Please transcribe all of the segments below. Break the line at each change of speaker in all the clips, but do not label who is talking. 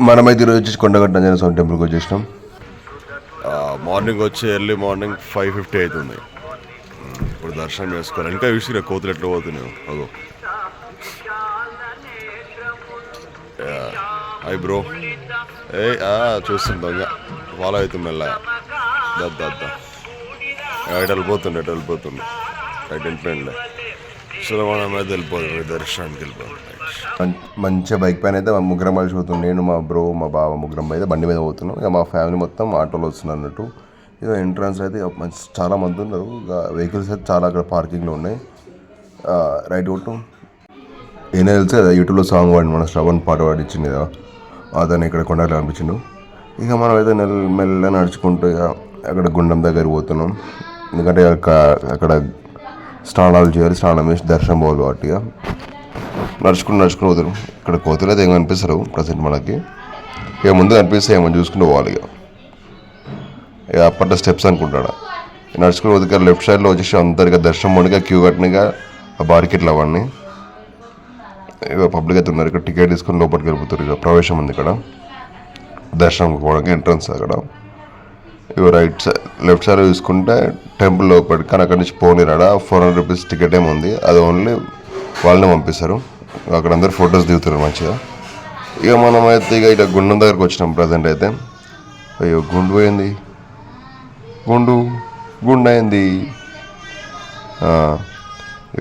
మనమైతే ఈరోజు వచ్చేసి కొండగట్ట ఆంజనేయ స్వామి టెంపుల్కి వచ్చేసినాం.
మార్నింగ్ వచ్చి ఎర్లీ మార్నింగ్ ఫైవ్ ఫిఫ్టీ అవుతుంది. ఇప్పుడు దర్శనం చేసుకోవాలి. ఇంకా చూసిరా కోతులు ఎట్లా పోతున్నాయి? అగో. అయ్యి బ్రో ఏ చూస్తుంది దొంగ. ఫాలో అవుతుంది మెల్లగా దద్దా ఎటు వెళ్ళిపోతుండే ఎటు వెళ్ళిపోతుండే రైట్ వెళ్ళిపోయింది సో మనం అయితే వెళ్ళిపోతుంది దర్శనానికి వెళ్ళిపోతుంది
మంచిగా బైక్ పైన అయితే మా ముగ్గురం కలిసి పోతున్నాం. నేను మా బ్రో మా బావ ముగ్గురం అయితే బండి మీద పోతున్నాం. ఇక మా ఫ్యామిలీ మొత్తం ఆటోలో వస్తున్నాం అన్నట్టు. ఇక ఎంట్రన్స్ అయితే మంచి చాలా మంది ఉన్నారు. ఇక వెహికల్స్ అయితే చాలా అక్కడ పార్కింగ్లో ఉన్నాయి. రైట్ కొట్టు. ఏమైనా తెలిసి కదా యూట్యూబ్లో సాంగ్ వాడి మన శ్రవణ్ పాట పాడించింది కదా. అతను ఇక్కడ కొండలో అనిపించిండు ఇక మనం అయితే నెల మెల్ల నడుచుకుంటూ ఇక అక్కడ గుండం దగ్గర పోతున్నాం. ఎందుకంటే అక్కడ స్నానాలు చేయాలి స్నానం చేసి దర్శనం పోవాలి కాబట్టి ఇక నడుచుకుని నడుచుకుని పోతారు ఇక్కడ కోతులు అయితే ఏం కనిపిస్తారు ప్రజెంట్ మనకి. ఇక ముందు కనిపిస్తే ఏమో చూసుకుని పోవాలి ఇక ఇక అప్పట్లో స్టెప్స్ అనుకుంటాడు. నడుచుకుని పోతే లెఫ్ట్ సైడ్లో వచ్చేసి అందరిగా దర్శనం పండుగ క్యూ కట్టినగా ఆ బార్కెట్లు అవన్నీ. ఇక పబ్లిక్ అయితే ఉన్నారు ఇక్కడ టికెట్ తీసుకొని లోపలికి వెళ్ళిపోతారు. ఇక ప్రవేశం ఉంది ఇక్కడ. దర్శనం పోవడానికి ఎంట్రన్స్ అక్కడ. రైట్ సైడ్ లెఫ్ట్ సైడ్ చూసుకుంటే టెంపుల్ లోపలికి కానీ అక్కడి నుంచి పోనీరాడ? ఫోర్ హండ్రెడ్ రూపీస్ టికెట్ ఏమి ఉంది? అది ఓన్లీ వాళ్ళని పంపిస్తారు. అక్కడ అందరు ఫొటోస్ దిగుతారు మంచిగా. ఇక మనం అయితే ఇక ఇట్లా గుండం దగ్గరకు వచ్చినాం ప్రజెంట్ అయితే. అయ్యో గుండు పోయింది. గుండు గుండు అయింది.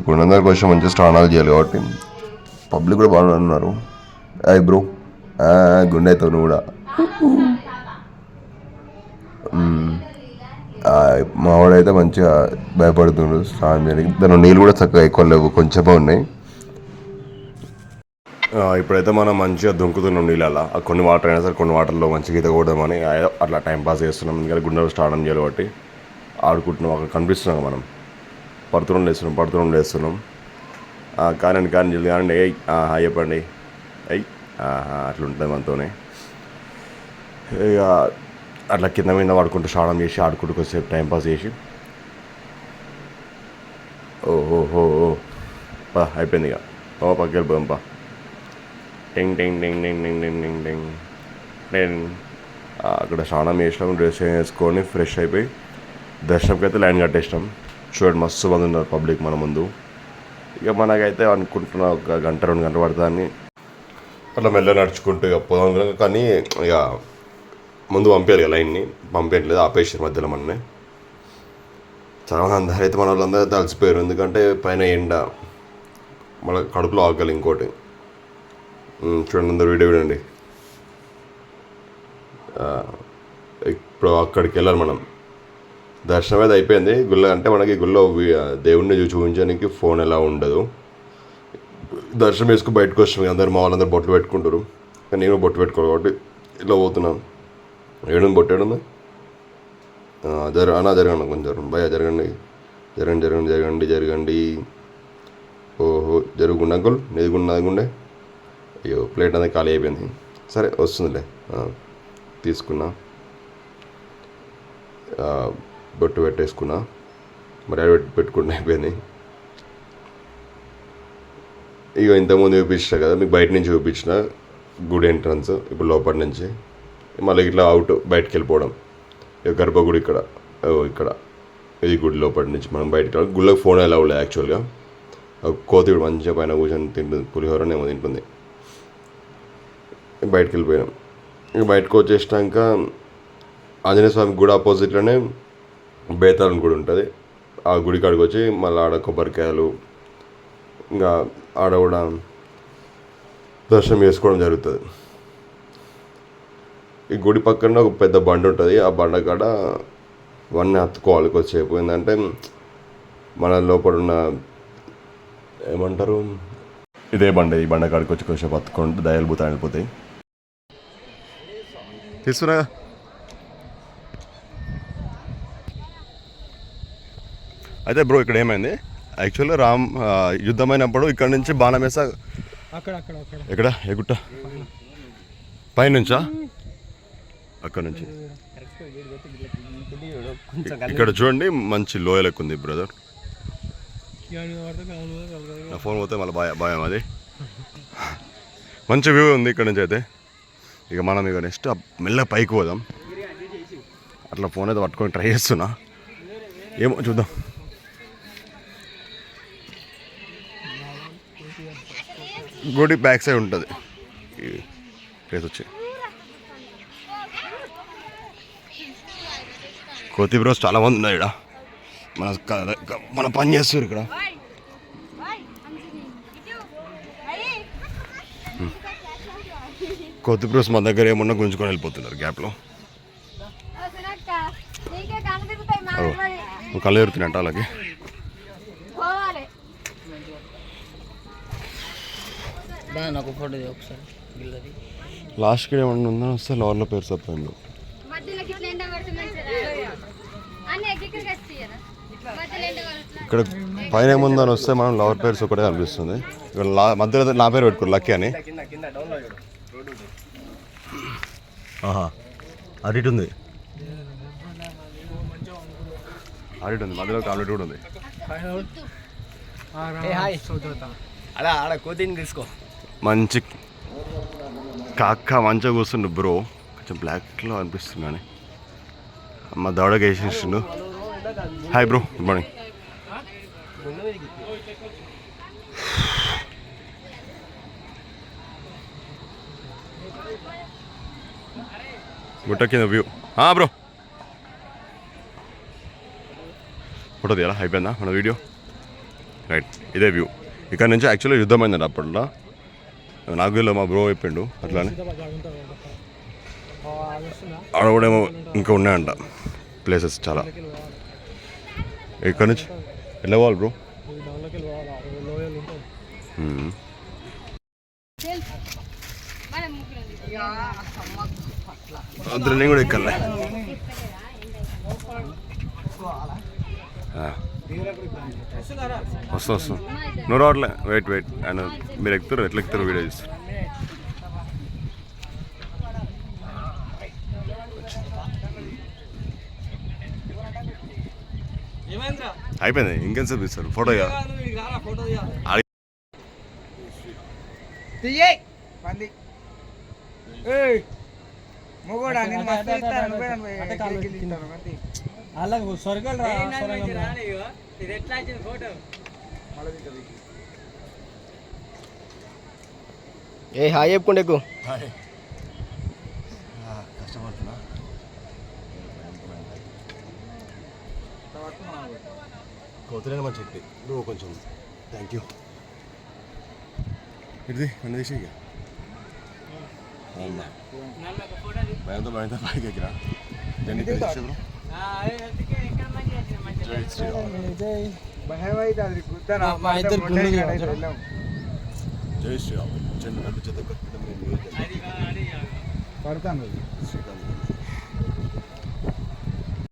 గుండం దగ్గరకు వచ్చి మంచిగా స్నానాలు చేయాలి కాబట్టి పబ్లిక్ కూడా బాగా ఉన్నారు. అయ్ బ్రో గుండె అవుతావు నువ్వు కూడా. మావాడైతే మంచిగా భయపడుతుండ్రు స్నానం చేయడానికి. దాని నీళ్ళు కూడా చక్కగా ఎక్కువ లేవు కొంచెమే ఉన్నాయి.
ఇప్పుడైతే మనం మంచిగా దుంకుతున్నాం నీళ్ళ కొన్ని వాటర్ అయినా సరే కొన్ని వాటర్లో మంచిగా ఈత కొడదామని అట్లా టైం పాస్ చేస్తున్నాం. ఎందుకంటే గుండెలు స్టార్ట్ చేయాలి కాబట్టి ఆడుకుంటున్నాం. అక్కడ కనిపిస్తున్నాం మనం. పడుతున్నాం లేస్తున్నాం పడుతున్నాం లేస్తున్నాం. కానీ కానండి కానీ జల్ది కానండి ఏ హాయ్ చెప్పండి. అయ్యి అట్లా ఉంటుంది మనతోనే. ఇక అట్లా కింద మీద పడుకుంటూ స్నానం చేసి ఆడుకుంటూ కొద్దిసేపు టైం పాస్ చేసి. ఓహో బా పా అయిపోయింది ఇక. ఓ పక్కకి వెళ్ళిపోదాం పా. టింగ్ టింగ్ టింగ్ టింగ్ టింగ్ టింగ్ టింగ్ టింగ్ టింగ్ అక్కడ స్నానం చేసినాం డ్రెస్ వేసుకొని ఫ్రెష్ అయిపోయి దర్శనంకి అయితే లైన్ కట్టేసినాం. చూడండి మస్తు మంది ఉన్నారు పబ్లిక్ మన ముందు. ఇక మనకైతే అనుకుంటున్నా ఒక గంట రెండు గంటలు పడుతుందని. అట్లా మెల్ల నడుచుకుంటూ ఇక పోదాం కానీ ఇక ముందు పంపించాలి ఇక లైన్ని. పంపించట్లేదు ఆపేసారు మధ్యలో మనని. చాలా అందరూ అయితే మన వాళ్ళందరూ తలిసిపోయారు. ఎందుకంటే పైన ఎండ మన కడుపులో ఆకలి ఇంకోటి. చూడండి అందరు వీడియో చూడండి. ఇప్పుడు అక్కడికి వెళ్ళాలి మనం. దర్శనం అయితే అయిపోయింది. గుళ్ళ అంటే మనకి గుళ్ళో దేవుణ్ణి చూ- చూపించడానికి ఫోన్ ఎలా ఉండదు. దర్శనం వేసుకుని బయటకు వస్తాం. అందరు మా వాళ్ళందరూ బొట్లు పెట్టుకుంటారు. కానీ నేను బొట్టు పెట్టుకోవాలి కాబట్టి ఇలా పోతున్నాం ఏడుంది బొట్టు ఏడుంది జర అనా జరగండి కొంచెం జరగండి భయ జరగండి. జరగండి జరగండి జరగండి జరగండి. ఓహో జరుగుండి అంకుల్? నీది గుండె గుండె? అయ్యో ప్లేట్ అనేది ఖాళీ అయిపోయింది. సరే వస్తుందిలే. తీసుకున్నా. బొట్టు పెట్టేసుకున్నా. మరి ఆడ పెట్టి పెట్టుకుంటే అయిపోయింది. ఇక ఇంతకుముందు చూపించిన కదా మీకు బయట నుంచి చూపించిన గుడి ఎంట్రన్స్ ఇప్పుడు లోపల నుంచి. మళ్ళీ ఇట్లా అవుట్ బయటకు వెళ్ళిపోవడం. ఇక గర్భగుడి ఇక్కడ ఓ ఇక్కడ. ఇది గుడి లోపల నుంచి మనం బయటకు గుళ్ళకి ఫోన్ ఎలా ఉండదు యాక్చువల్గా ఒక కోతి మంచిగా పైన కూర్చొని తింటుంది. పులిహోరనేమో తింటుంది. బయటకు వెళ్ళిపోయాం ఇక బయటకు వచ్చేసినాక ఆంజనేయ స్వామి గుడి ఆపోజిట్లోనే బేతాళం గుడి ఉంటుంది. ఆ గుడి కాడికి వచ్చి మళ్ళీ ఆడ కొబ్బరికాయలు ఇంకా ఆడ కూడా దర్శనం చేసుకోవడం జరుగుతుంది. ఈ గుడి పక్కన ఒక పెద్ద బండ ఉంటుంది. ఆ బండ కాడ వన్నీ హత్తుకోవాలి కొద్దిసేపు ఏంటంటే మన లోపల ఉన్న ఏమంటారు? ఇదే బండ ఈ బండ కాడికి వచ్చి కొంచెం హత్తుకుంటే దయాలు భూతాలు వెళ్ళిపోతాయి తీసుకురా. అయితే బ్రో ఇక్కడ ఏమైంది? యాక్చువల్గా రామ్ యుద్ధమైనప్పుడు ఇక్కడ నుంచి బాణం వేసా
అక్కడ అక్కడ అక్కడ.
ఎక్కడ? ఏ గుట్ట? పైనుంచా? అక్కడ నుంచి. ఇక్కడ చూడండి మంచి లోయలకు ఉంది బ్రదర్ నా ఫోన్ పోతే మళ్ళీ భయ భయం అది. మంచి వ్యూ ఉంది ఇక్కడ నుంచి అయితే. ఇక మనం ఇక నెక్స్ట్ మెల్ల పైకి పోదాం. అట్లా ఫోన్ అయితే పట్టుకొని ట్రై చేస్తున్నా. ఏమో చూద్దాం. గుడి బ్యాక్ సైడ్ ఉంటుంది. ప్లేస్ వచ్చి. కోతి బ్రోస్ చాలా మంది ఉన్నారు ఇక్కడ. మన మన పని చేస్తారు ఇక్కడ. కోతి బ్రోస్ మన దగ్గర ఏమన్నా గుంజుకొని వెళ్ళిపోతున్నారు గ్యాప్లో
కళ్ళు
ఎరుతున్నాయంట అలాగే లాస్ట్కి ఏమన్నా ఉందని వస్తే లోన్లో పేరు చెప్పండి
మధ్యలోకి ఇట్లా ఎండ పడుతుంది అన్ని ఎక్కడికి వచ్చి మధ్యలో ఎండ పడుతుంది
ఇక్కడ పైన ఏముందని వస్తే మనం లవర్ పేర్స్ ఒకటే అనిపిస్తుంది ఇక్కడ లా మధ్యలో నా పేరు పెట్టుకోరు లక్కీ అని. ఆహా అది ఇటు ఉంది. ఇటు ఉంది మధ్యలో టాబ్లెట్ కూడా ఉంది.
హాయ్ అలా ఆడ కోతిని తీసుకో.
మంచి కాక్క మంచిగా కూర్చుండు బ్రో. కొంచెం బ్లాక్లో అనిపిస్తుంది కానీ. మా దవడకి వేసేసిండు హాయ్ బ్రో గుడ్ మార్నింగ్ గుట్ట కింద వ్యూ బ్రో ఫోటో తీయాలా అయిపోయిందా మన వీడియో రైట్ ఇదే వ్యూ ఇక్కడ నుంచి యాక్చువల్లీ యుద్ధమైందండి అప్పట్లో నాగులో మా బ్రో చెప్పిండు అట్లానే ఆడ కూడా ఏమో ఇంకా ఉన్నాయంట ప్లేసెస్ చాలా ఇక్కడ నుంచి ఎట్లా పోవాలి బ్రో. మ్మ్. అందులో నేను కూడా ఎక్కలే. వస్తా వస్తా. నువ్వు రావట్లే వెయిట్ వెయిట్ ఆయన మీరు ఎక్కుతారు ఎట్లా ఎక్కుతారు వీడియో చూస్తారు అయిపోయింది ఇంకెంతసేపు ఇస్తారు ఫోటో
ఫోటో
తీయ్ పంది ఏయ్ మొగోడా నేను మస్తు ఇస్తాను నువ్వే నన్ను ఎగిరి ఇస్తాను పంది.
అలా స్వర్గాలు రా ఏ హాయ్ చెప్పుకుంటే ఎక్కువ.
కష్టపడుతున్నా. కోతులే మంచి చెట్టు నువ్వు కొంచెం థ్యాంక్ యూ ఇది నన్ను తీసి ఇక అవునా భయంతో భయంతో పైకి ఎక్కిరా ఎన్ని తీసి బ్రో జై శ్రీరామ్
భయం అయితే అది గుద్దరా,
మా ఇద్దరు
పడితే
గుండు
మొట్ట
చూడు.
వెళ్ళాం.
జై శ్రీరామ్ చెన్ను నన్ను చెత్త కొట్టడం
పడతాను అది.